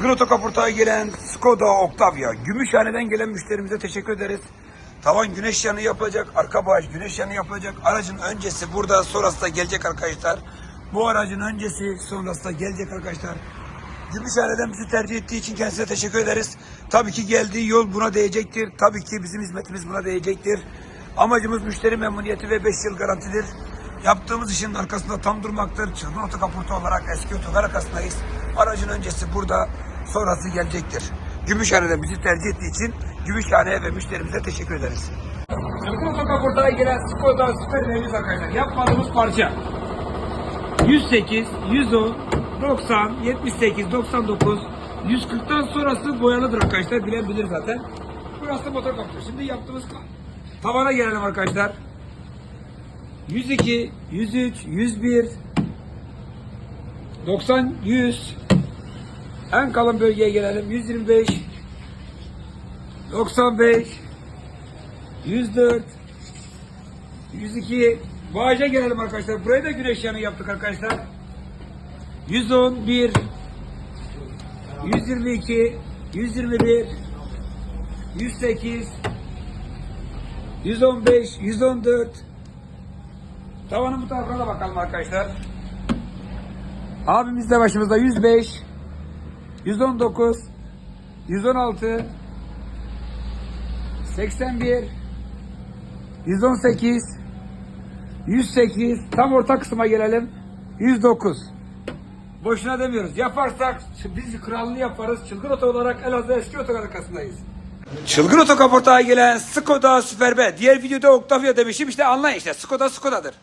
Çılgın Otokaport'a gelen Skoda Octavia. Gümüşhane'den gelen müşterimize teşekkür ederiz. Tavan güneş yanı yapılacak, arka bağış güneş yanı yapılacak. Aracın öncesi burada, sonrası da gelecek arkadaşlar. Bu aracın öncesi, sonrası da gelecek arkadaşlar. Gümüşhane'den bizi tercih ettiği için kendisine teşekkür ederiz. Tabii ki geldiği yol buna değecektir. Tabii ki bizim hizmetimiz buna değecektir. Amacımız müşteri memnuniyeti ve 5 yıl garantidir. Yaptığımız işin arkasında tam durmaktır. Çılgın otokaportu olarak eski otogar arkasındayız. Aracın öncesi burada, sonrası gelecektir. Gümüşhane'den bizi tercih ettiği için Gümüşhane'ye ve müşterimize teşekkür ederiz. Çılgın otokaport'a gelen Skoda Super Neyimiz arkadaşlar. Yapmadığımız parça. 108, 110, 90, 78, 99, 140'tan sonrası boyalıdır arkadaşlar. Bilen bilir zaten. Burası motor kapısı. Şimdi yaptığımız tavana gelelim arkadaşlar. 102, 103, 101, 90, 100. En kalın bölgeye gelelim. 125, 95, 104, 102. Bağaca gelelim arkadaşlar. Buraya da güneş yanı yaptık arkadaşlar. 111, 122, 121, 108, 115, 114. Tavanın bu tarafına bakalım arkadaşlar. Abimiz de başımızda 105, 119, 116, 81, 118, 108, tam orta kısma gelelim. 109. Boşuna demiyoruz. Yaparsak biz kralını yaparız. Çılgın oto olarak Elazığ eski otogar arkasındayız. Çılgın otokaportaya gelen Skoda Superb. Diğer videoda Octavia demişim işte anlayın işte Skoda Skoda'dır.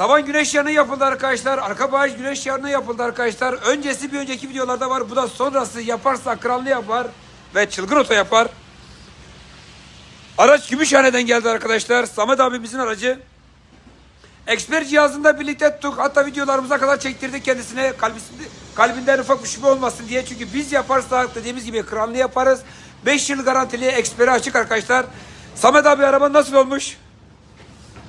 Tavan güneş yanı yapıldı arkadaşlar. Arka bağış güneş yanı yapıldı arkadaşlar. Öncesi bir önceki videolarda var. Bu da sonrası yaparsa kralını yapar. Ve çılgın oto yapar. Araç Gümüşhane'den geldi arkadaşlar. Samet abimizin aracı. Eksper cihazında birlikte tuttuk. Hatta videolarımıza kadar çektirdik kendisine. Kalbisinde, kalbinden ufak bir şüphe olmasın diye. Çünkü biz yaparsak dediğimiz gibi kralını yaparız. 5 yıl garantili eksperi açık arkadaşlar. Samet abi araba nasıl olmuş?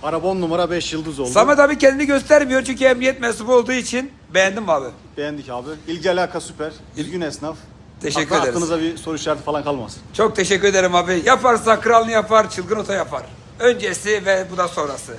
Araba 10 numara 5 yıldız oldu. Samet abi kendini göstermiyor çünkü emniyet mensubu olduğu için. Beğendim mi abi? Beğendik abi. İlgi alaka süper. Düzgün esnaf. Teşekkür Hatta ederiz. Aklınıza bir soru işareti falan kalmasın. Çok teşekkür ederim abi. Yaparsa kralını yapar, çılgın ota yapar. Öncesi ve bu da sonrası.